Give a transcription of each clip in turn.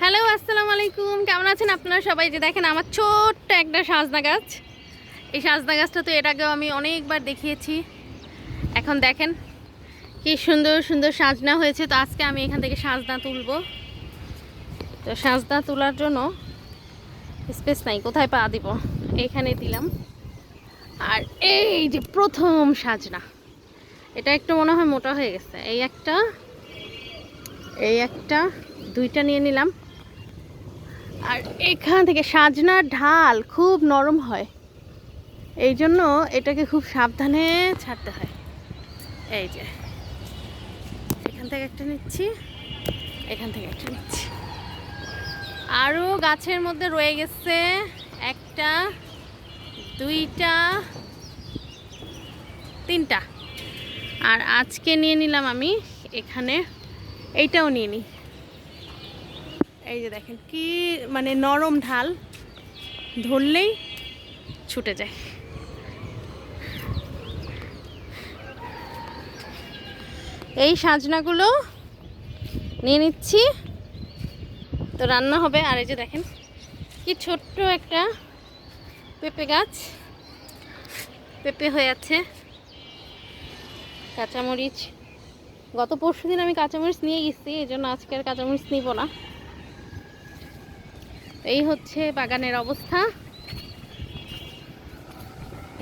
Hello, আসসালামু আলাইকুম। কেমন আছেন আপনারা সবাই? যে দেখেন আমার ছোট্ট একটা সাজনা গাছ। এই সাজনা গাছটা তো এর আগেও আমি অনেকবার দেখিয়েছি। এখন দেখেন কি সুন্দর সুন্দর সাজনা হয়েছে। তো আজকে আমি এখান থেকে সাজনা তুলবো। তো সাজনা তোলার জন্য স্পেস নাই, কোথায় পা দিব? এখানে দিলাম। আর এই যে প্রথম সাজনা, এটা একটু মনে হয় মোটা হয়ে গেছে। এই একটা এই একটা, দুইটা নিয়ে নিলাম। আর এখান থেকে সাজনার ঢাল খুব নরম হয়। এই জন্য এটাকে খুব সাবধানে ছাড়তে হয়। এই যে, এখান থেকে একটা নিচ্ছি, এখান থেকে একটা নিচ্ছি। আরও গাছের মধ্যে রয়ে গেছে একটা, দুইটা, তিনটা। আর আজকে নিয়ে নিলাম আমি এখানে, এইটাও নিয়ে নিই এই যে দেখেন কি মানে নরম ঢাল ধরলেই ছুটে যায়। এই সাজনাগুলো নিয়ে নিচ্ছি। তো রান্না হবে, আর এই যে দেখেন কি ছোট্ট একটা পেঁপে গাছ। পেঁপে হয়ে আছে কাঁচামরিচ। গত পরশু দিন আমি কাঁচামরিচ নিয়ে গেছি, এই জন্য আজকে আর কাঁচামরিচ নিব না। এই হচ্ছে বাগানের অবস্থা।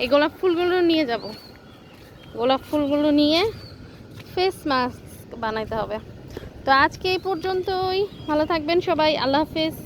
এই গোলাপ ফুলগুলো নিয়ে যাব। গোলাপ ফুলগুলো নিয়ে ফেস মাস্ক বানাইতে হবে। তো আজকে এই পর্যন্তই। ভালো থাকবেন সবাই। আল্লাহ হাফেজ।